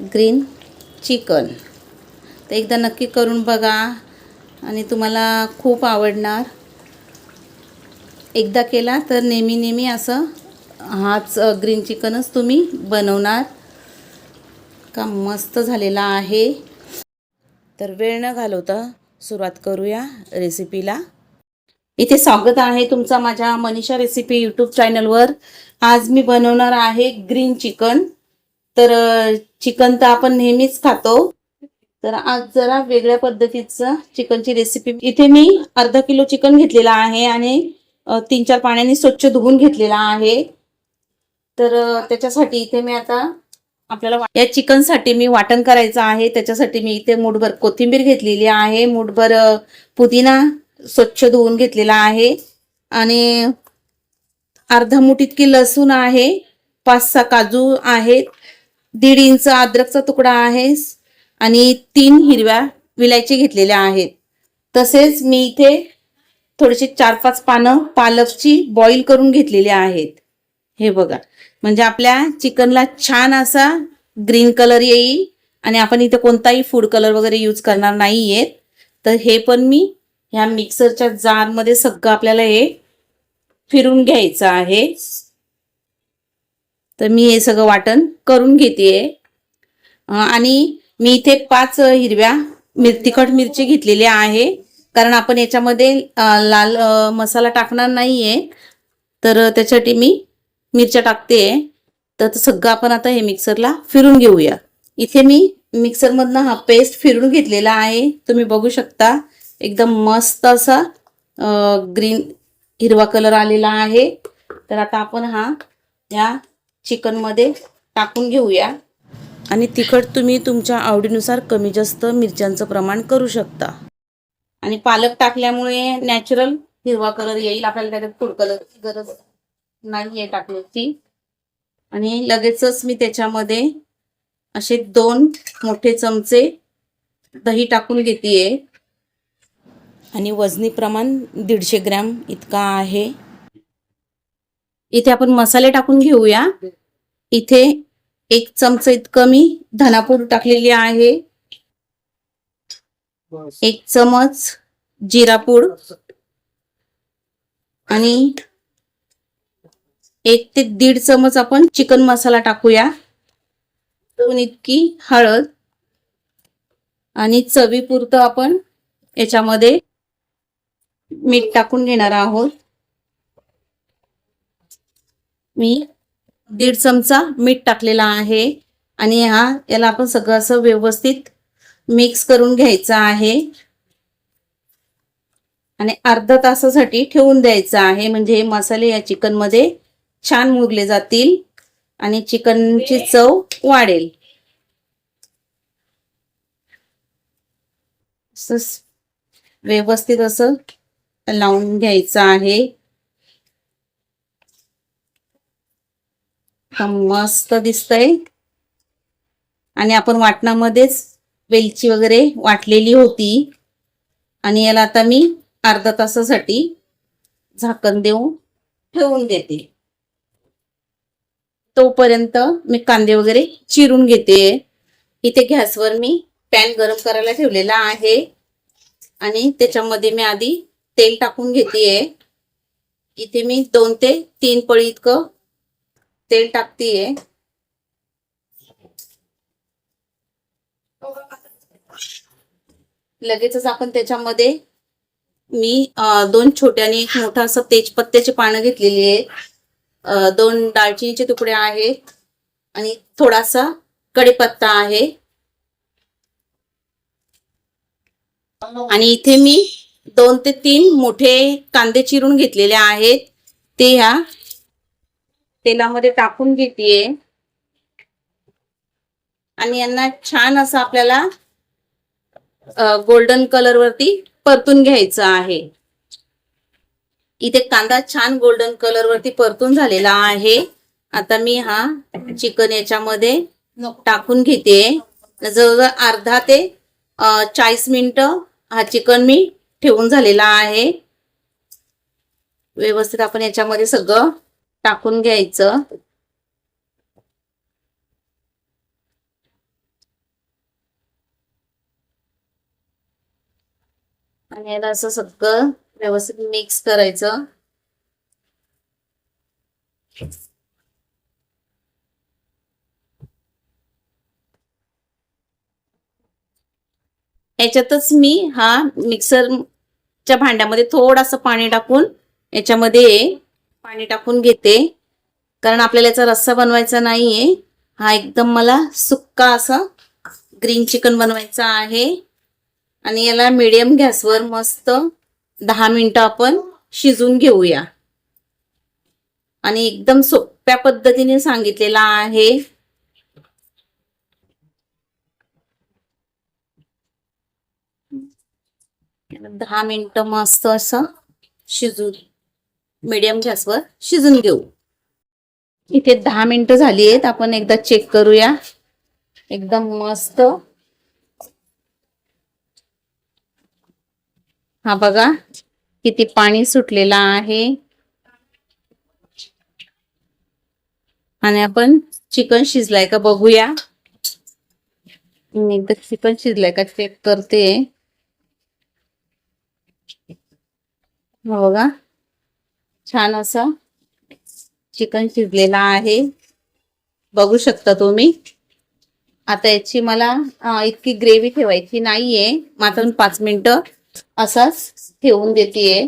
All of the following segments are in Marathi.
Green chicken. तर एकदा नक्की करून बघा आणि तुम्हाला खूप आवडणार. एकदा केला तर नेहमी नेहमी असं हाच ग्रीन चिकनच तुम्ही बनवणार. का मस्त झालेला आहे. तर वेळ न घालवता सुरुवात करूया रेसिपीला. इथे स्वागत आहे तुमचा माझ्या मनीषा रेसिपी यूट्यूब चॅनलवर आज मी बनवणार आहे ग्रीन चिकन. तर चिकन तर आपण नेहमीच खातो. तर आज जरा वेगळ्या पद्धतीचं चिकनची रेसिपी इथे मी अर्धा किलो चिकन घेतलेला आहे आणि तीन चार पाण्याने स्वच्छ धुवून घेतलेला आहे. तर त्याच्यासाठी इथे मी आता आपल्याला या चिकनसाठी मी वाटण करायचं आहे. त्याच्यासाठी मी इथे मुठभर कोथिंबीर घेतलेली आहे. मुठभर पुदिना स्वच्छ धुवून घेतलेला आहे. आणि अर्धा मुठ इतकी लसूण आहे. पाच सहा काजू आहेत. दीड इंच अद्रकचा तुकडा आहे आणि तीन हिरव्या विलायची घेतलेल्या आहेत. तसेच मी इथे थोडेसे चार पाच पानं पालकची बॉईल करून घेतलेली आहेत. हे बघा. म्हणजे आपल्या चिकनला छान असा ग्रीन कलर येईल आणि आपण इथे कोणताही फूड कलर वगैरे यूज करणार नाही आहेत तर हे पण मी ह्या मिक्सरच्या जारमध्ये सगळं आपल्याला हे फिरून घ्यायचं आहे. तर मी हे सगळं वाटण करून घेते आणि मी इथे पाच हिरव्या मिर तिखट मिरची घेतलेली आहे. कारण आपण याच्यामध्ये लाल मसाला टाकणार नाही आहे तर त्याच्यासाठी मी मिरच्या टाकते तर सगळं आपण आता हे मिक्सरला फिरून घेऊया. इथे मी मिक्सरमधनं हा पेस्ट फिरून घेतलेला आहे. तुम्ही बघू शकता एकदम मस्त असा ग्रीन हिरवा कलर आलेला आहे. तर आता आपण हा या चिकनमध्ये टाकून घेऊया. आणि तिखट तुम्ही तुमच्या आवडीनुसार कमी जास्त मिरच्यांचं प्रमाण करू शकता. आणि पालक टाकल्यामुळे नॅचरल हिरवा कलर येईल. आपल्याला त्याच्यात फूड कलरची गरज नाही आहे टाकण्याची. आणि लगेचच मी त्याच्यामध्ये असे दोन मोठे चमचे दही टाकून घेते आणि वजनी प्रमाण दीडशे ग्रॅम इतका आहे. इथे आपण मसाले टाकून घेऊया. इथे एक चमचा इतकं मी धनापूड टाकलेली आहे. एक चमच जिरापूड. आणि एक ते दीड चमच आपण चिकन मसाला टाकूया. दोन इतकी हळद. आणि चवीपुरतं आपण याच्यामध्ये मीठ टाकून घेणार आहोत. मी दीड चमचा मीठ टाकलेला आहे आणि हा याला आपण सगळं असं व्यवस्थित मिक्स करून घ्यायचं आहे. आणि अर्धा तासासाठी ठेवून द्यायचं आहे म्हणजे हे मसाले या चिकनमध्ये छान मुरले जातील आणि चिकनची चव वाढेल. व्यवस्थित असं लावून घ्यायचं आहे. हा मस्त दिसतंय. आणि आपण वाटणामध्येच वेलची वगैरे वाटलेली होती. आणि याला आता मी अर्धा तासासाठी झाकण देऊन ठेवून देते. तोपर्यंत मी कांदे वगैरे चिरून घेते. इथे गॅसवर मी पॅन गरम करायला ठेवलेला आहे. आणि त्याच्यामध्ये मी आधी तेल टाकून घेते इथे मी दोन ते तीन पळी इतकं तेल टाकतीये. लगेचच आपण त्याच्यामध्ये मी दोन छोटे आणि एक मोठा असं तेजपत्त्याचे पानं घेतलेली आहेत. दोन दालचिनीचे तुकडे आहेत आणि थोडासा कढीपत्ता आहे. आणि इथे मी दोन ते तीन मोठे कांदे चिरून घेतलेले आहेत. ते ह्या तेलामध्ये टाकून घेते आणि यांना छान असं आपल्याला गोल्डन कलर वरती परतून घ्यायचं आहे. इथे कांदा छान गोल्डन कलर वरती परतून झालेला आहे. आता मी हा चिकन याच्यामध्ये टाकून घेते. जवळजवळ अर्धा ते चाळीस मिनिट हा चिकन मी ठेवून झालेला आहे. व्यवस्थित आपण याच्यामध्ये सगळं टाकून घ्यायचं. आणि याला असं सगळं व्यवस्थित मिक्स करायचं. याच्यातच मी हा मिक्सरच्या भांड्यामध्ये थोडासा पाणी टाकून याच्यामध्ये पाणी टाकून घेते. कारण आपल्याला याचा रस्सा बनवायचा नाहीये. हा एकदम मला सुक्का असा ग्रीन चिकन बनवायचा आहे. आणि याला मिडियम गॅसवर मस्त दहा मिनिटं आपण शिजून घेऊया. आणि एकदम सोप्या पद्धतीने सांगितलेला आहे. दहा मिनिटं मस्त असं शिजून मीडियम गॅसवर शिजून घेऊ. इथे दहा मिनिटं झाली आहेत आपण एकदा चेक करूया. एकदम मस्त. हा बघा किती पाणी सुटलेला आहे. आणि आपण चिकन शिजलाय का बघूया. एकदा चिकन शिजलाय का चेक करते. बघा. छान असं चिकन शिजलेला आहे. बघू शकता तुम्ही. आता याची मला इतकी ग्रेव्ही ठेवायची नाहीये. मात्र पाच मिनिटं असाच ठेवून देते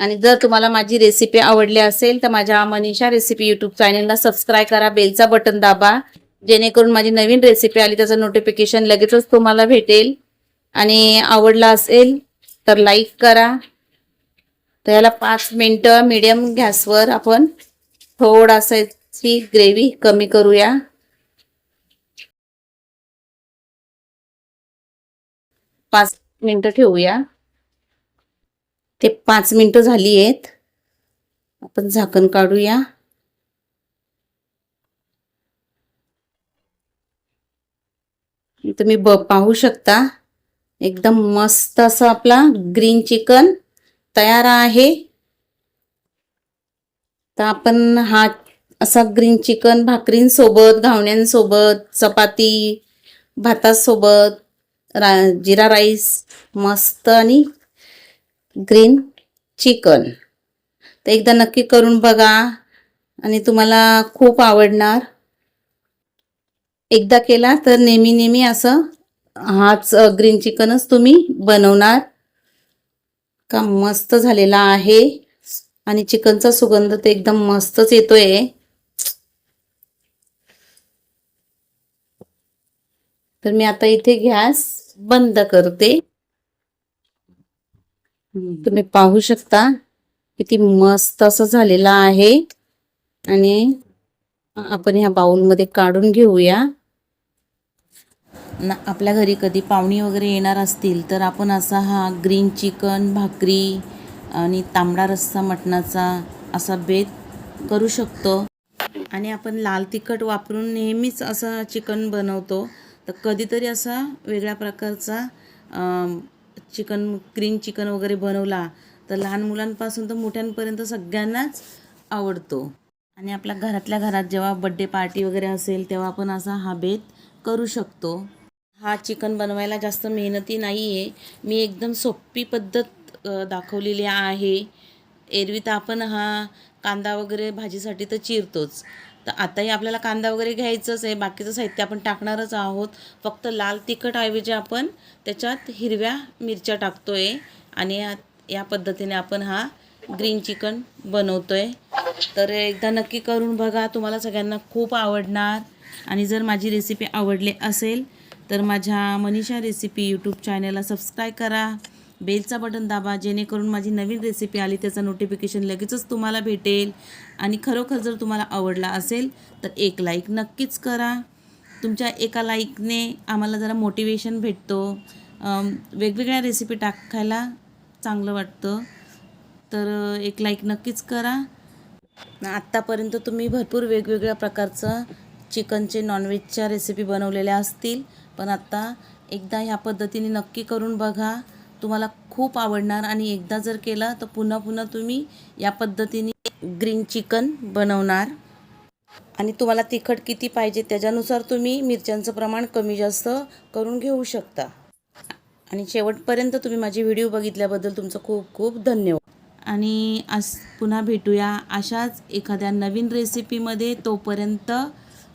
आणि जर तुम्हाला माझी रेसिपी आवडली असेल तर माझ्या मनीषा रेसिपी यूट्यूब चॅनलला सबस्क्राईब करा. बेलचा बटन दाबा. जेणेकरून माझी नवीन रेसिपी आली त्याचं नोटिफिकेशन लगेचच तुम्हाला भेटेल. आणि आवडला असेल तर लाईक करा. तर याला पाच मिनटं मिडियम गॅसवर आपण थोडासाची ग्रेव्ही कमी करूया. पाच मिनटं ठेवूया. ते पाच मिनटं झाली आहेत. आपण झाकण काढूया. तुम्ही ब पाहू शकता. एकदम मस्त असं आपला ग्रीन चिकन तयार आहे. तर आपण हा असा ग्रीन चिकन भाकरींसोबत घावण्यांसोबत चपाती भातासोबत रा जिरा राईस मस्त आणि ग्रीन चिकन तर एकदा नक्की करून बघा आणि तुम्हाला खूप आवडणार. एकदा केला तर नेहमी नेहमी असं हाच ग्रीन चिकनच तुम्ही बनवणार. का मस्त झालेला आहे. आणि चिकनचा सुगंध तर एकदम मस्तच येतोय. तर मी आता इथे गॅस बंद करते. तुम्ही पाहू शकता किती मस्त असं झालेलं आहे. आणि आपण ह्या बाउलमध्ये काढून घेऊया. ना आपल्या घरी कधी पाहुणी वगैरे येणार असतील तर आपण असा हा ग्रीन चिकन भाकरी आणि तांबडा रस्सा मटणाचा असा बेत करू शकतो. आणि आपण लाल तिखट वापरून नेहमीच असं चिकन बनवतो. तर कधीतरी असा वेगळ्या प्रकारचा चिकन ग्रीन चिकन वगैरे बनवला तर लहान मुलांपासून तर मोठ्यांपर्यंत सगळ्यांनाच आवडतो. आणि आपल्या घरातल्या घरात जेव्हा बड्डे पार्टी वगैरे असेल तेव्हा आपण असा हा बेत करू शकतो. हा चिकन बनवायला जास्त मेहनती नाही आहे मी एकदम सोपी पद्धत दाखवलेली आहे. एरवी तर आपण हा कांदा वगैरे भाजीसाठी तर चिरतोच. तर आताही आपल्याला कांदा वगैरे घ्यायचंच आहे. बाकीचं साहित्य आपण टाकणारच आहोत. फक्त लाल तिखटऐवजी आपण त्याच्यात हिरव्या मिरच्या टाकतो आहे आणि या या पद्धतीने आपण हा ग्रीन चिकन बनवतो आहे तर एकदा नक्की करून बघा. तुम्हाला सगळ्यांना खूप आवडणार. आणि जर माझी रेसिपी आवडली असेल तर माझ्या मनीषा रेसिपी यूट्यूब चॅनलला सबस्क्राईब करा. बेलचा बटन दाबा जेणेकरून माझी नवीन रेसिपी आली त्याचं नोटिफिकेशन लगेचच तुम्हाला भेटेल. आणि खरोखर जर तुम्हाला आवडला असेल तर एक लाईक नक्कीच करा. तुमच्या एका लाईकने आम्हाला जरा मोटिवेशन भेटतो. वेगवेगळ्या रेसिपी टाकायला चांगलं वाटतं. तर एक लाईक नक्कीच करा. आत्तापर्यंत तुम्ही भरपूर वेगवेगळ्या प्रकारचं चिकनचे नॉनव्हेजच्या रेसिपी बनवलेल्या असतील. पण आत्ता एकदा ह्या पद्धतीने नक्की करून बघा. तुम्हाला खूप आवडणार आणि एकदा जर केलं तर पुन्हा पुन्हा तुम्ही या पद्धतीने ग्रीन चिकन बनवणार. आणि तुम्हाला तिखट किती पाहिजे त्याच्यानुसार तुम्ही मिरच्यांचं प्रमाण कमी जास्त करून घेऊ शकता. आणि शेवटपर्यंत तुम्ही माझी व्हिडिओ बघितल्याबद्दल तुमचं खूप खूप धन्यवाद. आणि आज पुन्हा भेटूया अशाच एखाद्या नवीन रेसिपीमध्ये तोपर्यंत